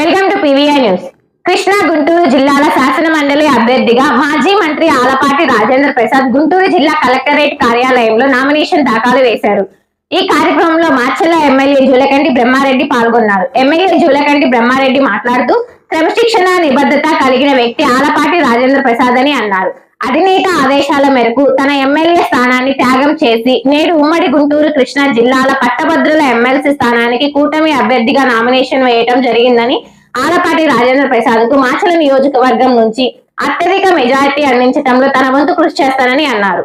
Welcome to PVI news. Krishna Guntur జిల్లాల శాసన మండలి అభ్యర్థిగా మాజీ మంత్రి ఆలపాటి రాజేంద్ర ప్రసాద్ గుంటూరు జిల్లా కలెక్టరేట్ కార్యాలయంలో నామినేషన్ దాఖలు వేశారు. ఈ కార్యక్రమంలో మార్చెల్ల ఎమ్మెల్యే జూలకంటి బ్రహ్మారెడ్డి పాల్గొన్నారు. ఎమ్మెల్యే జూలకంటి బ్రహ్మారెడ్డి మాట్లాడుతూ క్రమశిక్షణ నిబద్ధత కలిగిన వ్యక్తి ఆలపాటి రాజేంద్ర ప్రసాద్ అని అన్నారు. అధినేత ఆదేశాల మేరకు త్యాగం చేసి నేడు ఉమ్మడి గుంటూరు కృష్ణా జిల్లాల పట్టభద్రుల ఎమ్మెల్సీ స్థానానికి కూటమి అభ్యర్థిగా నామినేషన్ వేయటం జరిగిందని ఆలపాటి రాజేంద్ర ప్రసాద్కు మాచల నియోజకవర్గం నుంచి అత్యధిక మెజారిటీ అందించడంలో తన వంతు కృషి చేస్తానని అన్నారు.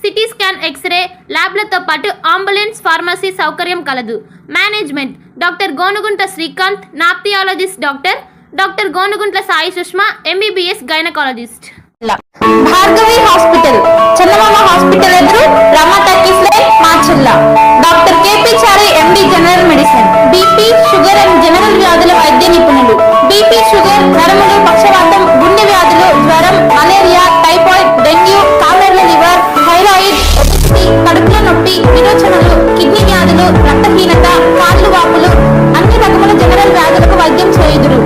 CT scan X ray ల్యాబ్లతో పాటు అంబులెన్స్ ఫార్మసీ సౌకర్యం కలదు. Management doctor Gonugunta Srikanth ophthalmologist doctor doctor Gonuguntla Sai Sushma MBBS gynaecologist. Bhargavi hospital Chandamama hospital ఎదురు Rama talkies line Macherla doctor KP Chari MD general medicine. BP sugar and general వ్యాధుల వైద్య నిపుణులు. BP sugar నరములు పక్షవాతం రక్తహీనత కాళ్ళు వాపులు అన్ని రకముల జనరల్ వ్యాధులకు వైద్యం చేయుదురు.